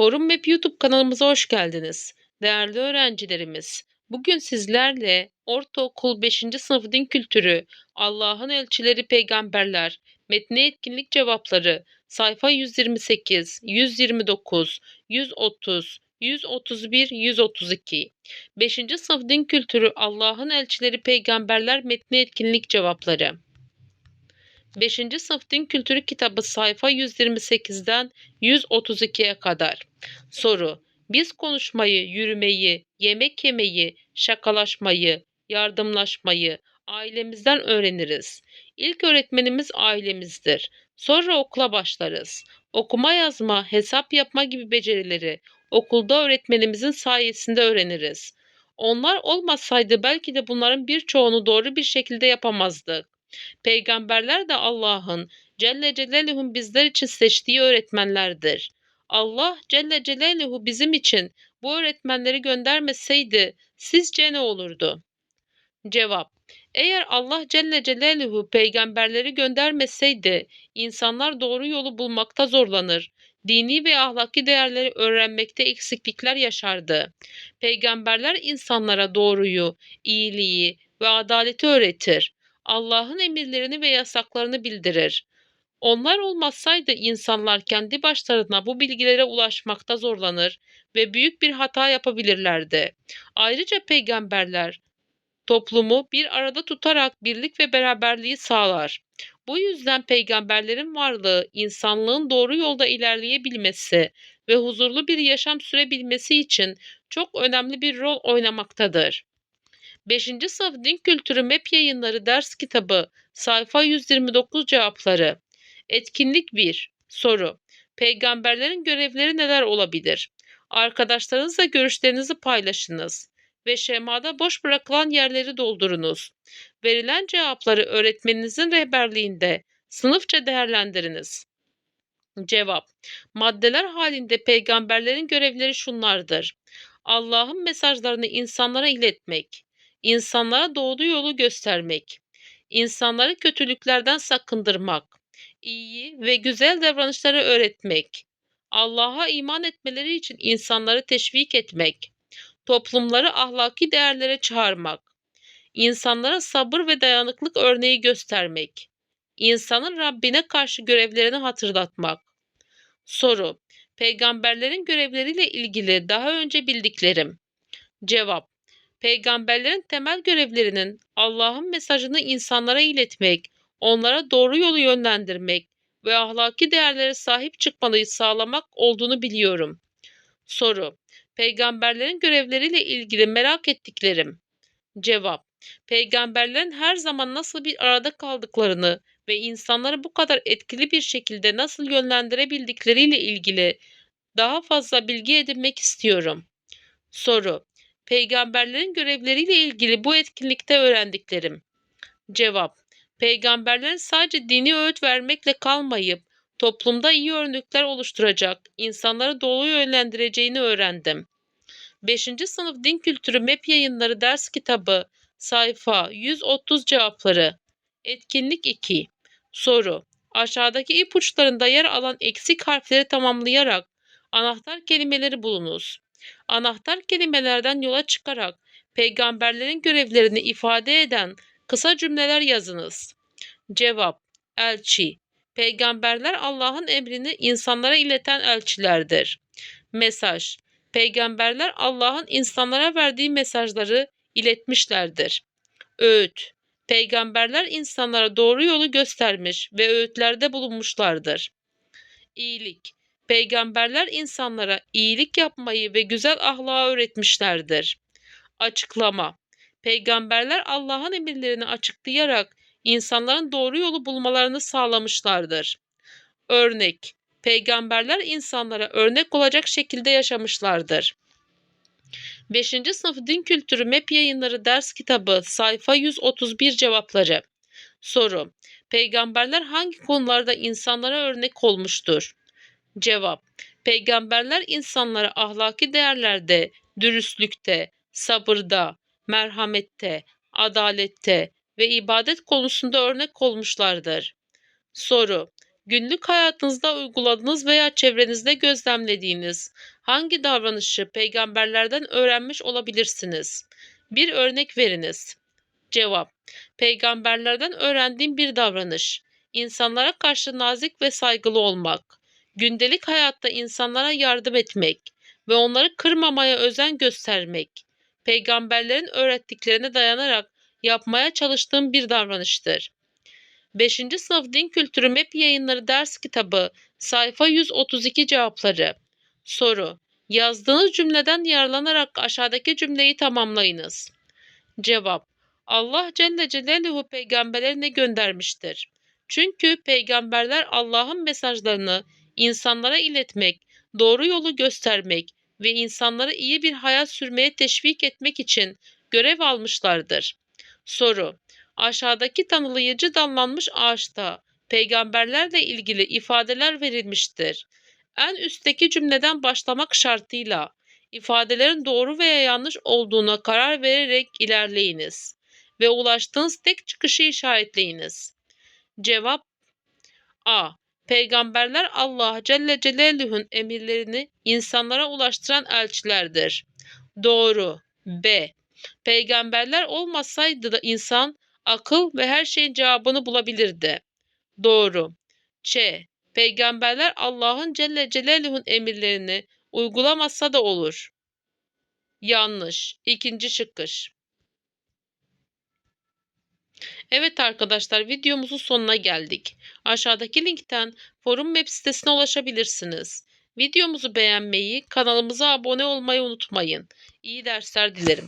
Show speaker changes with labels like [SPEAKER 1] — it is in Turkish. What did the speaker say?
[SPEAKER 1] Forum Map YouTube kanalımıza hoş geldiniz. Değerli öğrencilerimiz, bugün sizlerle Ortaokul 5. sınıf din kültürü, Allah'ın elçileri peygamberler, metni etkinlik cevapları, sayfa 128, 129, 130, 131, 132. 5. sınıf din kültürü, Allah'ın elçileri peygamberler, metni etkinlik cevapları. 5. sınıf din kültürü kitabı sayfa 128'den 132'ye kadar. Soru. Biz konuşmayı, yürümeyi, yemek yemeyi, şakalaşmayı, yardımlaşmayı ailemizden öğreniriz. İlk öğretmenimiz ailemizdir. Sonra okula başlarız. Okuma yazma, hesap yapma gibi becerileri okulda öğretmenimizin sayesinde öğreniriz. Onlar olmasaydı belki de bunların birçoğunu doğru bir şekilde yapamazdık. Peygamberler de Allah'ın Celle Celaluhu'nun bizler için seçtiği öğretmenlerdir. Allah Celle Celaluhu bizim için bu öğretmenleri göndermeseydi sizce ne olurdu? Cevap Eğer Allah Celle Celaluhu peygamberleri göndermeseydi insanlar doğru yolu bulmakta zorlanır. Dini ve ahlaki değerleri öğrenmekte eksiklikler yaşardı. Peygamberler insanlara doğruyu, iyiliği ve adaleti öğretir. Allah'ın emirlerini ve yasaklarını bildirir. Onlar olmasaydı insanlar kendi başlarına bu bilgilere ulaşmakta zorlanır ve büyük bir hata yapabilirlerdi. Ayrıca peygamberler toplumu bir arada tutarak birlik ve beraberliği sağlar. Bu yüzden peygamberlerin varlığı insanlığın doğru yolda ilerleyebilmesi ve huzurlu bir yaşam sürebilmesi için çok önemli bir rol oynamaktadır. 5. sınıf din kültürü MEP yayınları ders kitabı sayfa 129 cevapları. Etkinlik 1. Soru. Peygamberlerin görevleri neler olabilir? Arkadaşlarınızla görüşlerinizi paylaşınız ve şemada boş bırakılan yerleri doldurunuz. Verilen cevapları öğretmeninizin rehberliğinde sınıfça değerlendiriniz. Cevap. Maddeler halinde peygamberlerin görevleri şunlardır. Allah'ın mesajlarını insanlara iletmek, insanlara doğru yolu göstermek, insanları kötülüklerden sakındırmak, iyi ve güzel davranışları öğretmek, Allah'a iman etmeleri için insanları teşvik etmek, toplumları ahlaki değerlere çağırmak, insanlara sabır ve dayanıklık örneği göstermek, insanın Rabbine karşı görevlerini hatırlatmak. Soru: Peygamberlerin görevleriyle ilgili daha önce bildiklerim. Cevap: Peygamberlerin temel görevlerinin Allah'ın mesajını insanlara iletmek, onlara doğru yolu yönlendirmek ve ahlaki değerlere sahip çıkmayı sağlamak olduğunu biliyorum. Soru: Peygamberlerin görevleriyle ilgili merak ettiklerim. Cevap: Peygamberlerin her zaman nasıl bir arada kaldıklarını ve insanları bu kadar etkili bir şekilde nasıl yönlendirebildikleriyle ilgili daha fazla bilgi edinmek istiyorum. Soru: Peygamberlerin görevleriyle ilgili bu etkinlikte öğrendiklerim. Cevap: Peygamberlerin sadece dini öğüt vermekle kalmayıp toplumda iyi örnekler oluşturacak, insanları doğru yönlendireceğini öğrendim. 5. sınıf din kültürü MEP yayınları ders kitabı sayfa 130 cevapları. Etkinlik 2. Soru. Aşağıdaki ipuçlarında yer alan eksik harfleri tamamlayarak anahtar kelimeleri bulunuz. Anahtar kelimelerden yola çıkarak peygamberlerin görevlerini ifade eden kısa cümleler yazınız. Cevap: Elçi. Peygamberler Allah'ın emrini insanlara ileten elçilerdir. Mesaj: Peygamberler Allah'ın insanlara verdiği mesajları iletmişlerdir. Öğüt: Peygamberler insanlara doğru yolu göstermiş ve öğütlerde bulunmuşlardır. İyilik: Peygamberler insanlara iyilik yapmayı ve güzel ahlakı öğretmişlerdir. Açıklama: Peygamberler Allah'ın emirlerini açıklayarak insanların doğru yolu bulmalarını sağlamışlardır. Örnek: Peygamberler insanlara örnek olacak şekilde yaşamışlardır. 5. sınıf din kültürü MEP yayınları ders kitabı sayfa 131 cevapları. Soru: Peygamberler hangi konularda insanlara örnek olmuştur? Cevap: Peygamberler insanlara ahlaki değerlerde, dürüstlükte, sabırda, merhamette, adalette ve ibadet konusunda örnek olmuşlardır. Soru: Günlük hayatınızda uyguladığınız veya çevrenizde gözlemlediğiniz hangi davranışı peygamberlerden öğrenmiş olabilirsiniz? Bir örnek veriniz. Cevap: Peygamberlerden öğrendiğim bir davranış. İnsanlara karşı nazik ve saygılı olmak. Gündelik hayatta insanlara yardım etmek ve onları kırmamaya özen göstermek. Peygamberlerin öğrettiklerine dayanarak yapmaya çalıştığım bir davranıştır. 5. Sınıf Din Kültürü MEP Yayınları Ders Kitabı Sayfa 132 Cevapları Soru Yazdığınız cümleden yararlanarak aşağıdaki cümleyi tamamlayınız. Cevap Allah Celle Celaluhu peygamberlerine göndermiştir. Çünkü peygamberler Allah'ın mesajlarını insanlara iletmek, doğru yolu göstermek ve insanları iyi bir hayat sürmeye teşvik etmek için görev almışlardır. Soru Aşağıdaki tanımlayıcı dallanmış ağaçta peygamberlerle ilgili ifadeler verilmiştir. En üstteki cümleden başlamak şartıyla ifadelerin doğru veya yanlış olduğuna karar vererek ilerleyiniz ve ulaştığınız tek çıkışı işaretleyiniz. Cevap A. Peygamberler Allah Celle Celaluhu'nun emirlerini insanlara ulaştıran elçilerdir. Doğru. B. Peygamberler olmasaydı da insan akıl ve her şeyin cevabını bulabilirdi. Doğru. Ç. Peygamberler Allah'ın Celle Celaluhu'nun emirlerini uygulamazsa da olur. Yanlış. İkinci çıkış. Evet arkadaşlar videomuzun sonuna geldik. Aşağıdaki linkten forum web sitesine ulaşabilirsiniz. Videomuzu beğenmeyi, kanalımıza abone olmayı unutmayın. İyi dersler dilerim.